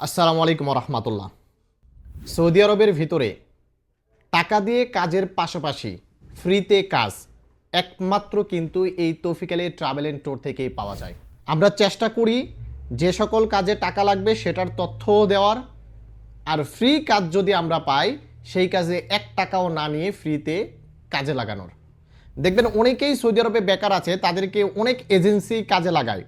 আসসালামু আলাইকুম রহমতুল্লাহ সৌদি আরবের ভিতরে টাকা দিয়ে কাজের পাশাপাশি ফ্রিতে কাজ একমাত্র কিন্তু এই তৌফিকালি ট্রাভেল অ্যান্ড ট্যুর থেকেই পাওয়া যায়। আমরা চেষ্টা করি যে সকল কাজে টাকা লাগবে সেটার তথ্যও দেওয়ার, আর ফ্রি কাজ যদি আমরা পাই, সেই কাজে এক টাকাও না নিয়ে ফ্রিতে কাজে লাগানোর। দেখবেন অনেকেই সৌদি আরবে বেকার আছে, তাদেরকে অনেক এজেন্সি কাজে লাগায়।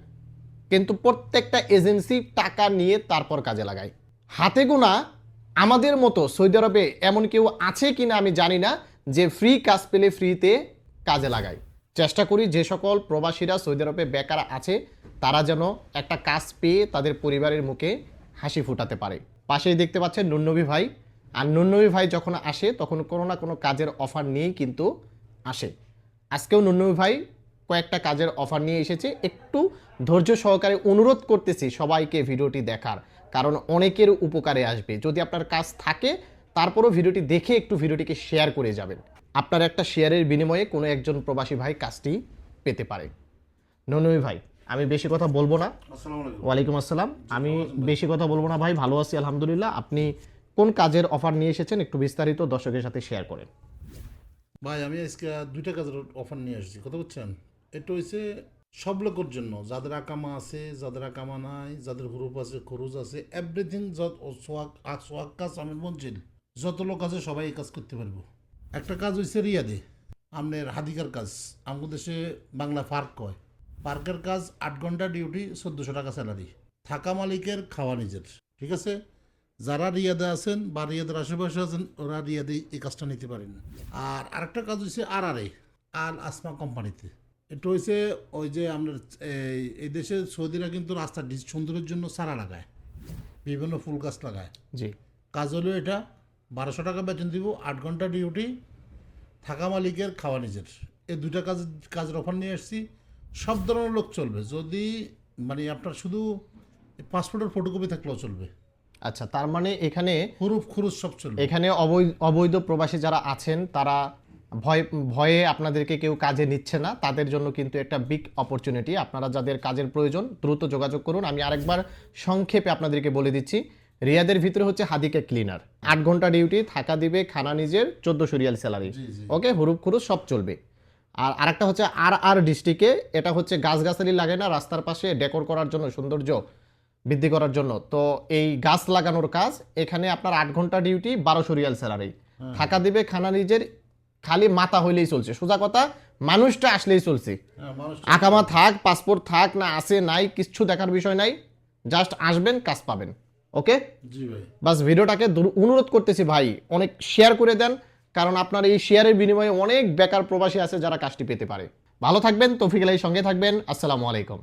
কিন্তু প্রত্যেকটা এজেন্সি টাকা নিয়ে তারপর কাজে লাগায়। হাতে গোনা আমাদের মতো সৌদি আরবে এমন কেউ আছে কি না আমি জানি না, যে ফ্রি কাজ পেলে ফ্রিতে কাজে লাগায়। চেষ্টা করি যে সকল প্রবাসীরা সৌদি আরবে বেকার আছে, তারা যেন একটা কাজ পেয়ে তাদের পরিবারের মুখে হাসি ফুটাতে পারে। পাশেই দেখতে পাচ্ছেন নুন্নবী ভাই। আর নুন্নবী ভাই যখন আসে, তখন কোনো না কোনো কাজের অফার নিয়েই কিন্তু আসে। আজকেও নুন্নবী ভাই কয়েকটা কাজের অফার নিয়ে এসেছে। একটু ধৈর্য সহকারে অনুরোধ করতেছি সবাইকে ভিডিওটি দেখার কারণ অনেকের উপকারে আসবে। যদি আপনার কাজ থাকে তারপরও ভিডিওটি দেখে একটু ভিডিওটিকে শেয়ার করে যাবেন। আপনার একটা শেয়ারের বিনিময়ে কোনো একজন প্রবাসী ভাই কাজটি পেতে পারে। ননমি ভাই আমি বেশি কথা বলব না। আসসালামু ওয়ালাইকুম আসসালাম। আমি বেশি কথা বলব না ভাই ভালো আছি আলহামদুলিল্লাহ। আপনি কোন কাজের অফার নিয়ে এসেছেন একটু বিস্তারিত দর্শকের সাথে শেয়ার করেন। ভাই আমি আজকে দুইটা কাজের অফার নিয়ে এসেছি কথা বুঝছেন? এটা হচ্ছে সব লোকের জন্য। যাদের আকামা আছে, যাদের আকামা নাই, যাদের গ্রুপ আছে খরচ আছে এভরিথিং যত সোয়াক কাজ আমি বলছি যত লোক আছে সবাই এই কাজ করতে পারব। একটা কাজ হয়েছে রিয়াদে আপনার হাদিকার কাজ। আমাদের দেশে বাংলা পার্ক কয়। পার্কের কাজ আট ঘণ্টা ডিউটি, চোদ্দোশো টাকা স্যালারি। থাকা মালিকের খাওয়া নিজের, ঠিক আছে? যারা রিয়াদে আছেন বা রিয়াদের আশেপাশে আছেন, ওরা রিয়াদে এই কাজটা নিতে পারেন। আর আরেকটা কাজ হচ্ছে আর আর আল আসমা কোম্পানিতে। এটা হচ্ছে ওই যে আপনার এই দেশে সৌদিরা কিন্তু রাস্তার ডিস- সৌন্দর্যের জন্য সারা লাগায় বিভিন্ন ফুল গাছ লাগায়। জি। কাজ হলো এটা বারোশো টাকা বেতন দিব আট ঘণ্টা ডিউটি থাকা মালিকের খাওয়া নিজের। এই দুইটা কাজ কাজ রফার নিয়ে এসেছি সব ধরনের লোক চলবে। যদি মানে আপনার শুধু পাসপোর্টের ফটোকপি থাকলেও চলবে। আচ্ছা তার মানে এখানে হুরুফ খুরুজ সব চলবে। এখানে অবৈধ অবৈধ প্রবাসী যারা আছেন তারা ভয় ভয়ে আপনাদেরকে কেউ কাজে নিচ্ছে না তাদের জন্য কিন্তু একটা বিগ অপরচুনিটি আপনারা যাদের কাজের প্রয়োজন দ্রুত যোগাযোগ করুন। আমি আরেকবার সংক্ষেপে আপনাদেরকে বলে দিচ্ছি রিয়াদের ভিতরে হচ্ছে হাদিকে ক্লিনার আট ঘণ্টা ডিউটি থাকা দিবে খানা নিজের চোদ্দশো রিয়াল স্যালারি। ওকে হুরুপ খুরুপ সব চলবে। আর আরেকটা হচ্ছে আর আর ডিস্ট্রিক্টে এটা হচ্ছে গাছগাছালি লাগে না রাস্তার পাশে ডেকোর করার জন্য সৌন্দর্য বৃদ্ধি করার জন্য। তো এই গাছ লাগানোর কাজ এখানে আপনার আট ঘণ্টা ডিউটি বারোশো রিয়াল স্যালারি থাকা দিবে খানা নিজের খালি মাথা হইলেই চলছে। সোজা কথা মানুষটা আসলেই চলছে। হ্যাঁ আকামা থাক পাসপোর্ট থাক না আছে নাই কিচ্ছু দেখার বিষয় নাই। জাস্ট আসবেন কাজ পাবেন। ওকে? বাস ভিডিওটাকে অনুরোধ করতেছি ভাই অনেক শেয়ার করে দেন। কারণ আপনার এই শেয়ারের বিনিময়ে অনেক বেকার প্রবাসী আছে যারা কাজটি পেতে পারে। ভালো থাকবেন তৌফিক আলাই সঙ্গে থাকবেন। আসসালামু আলাইকুম।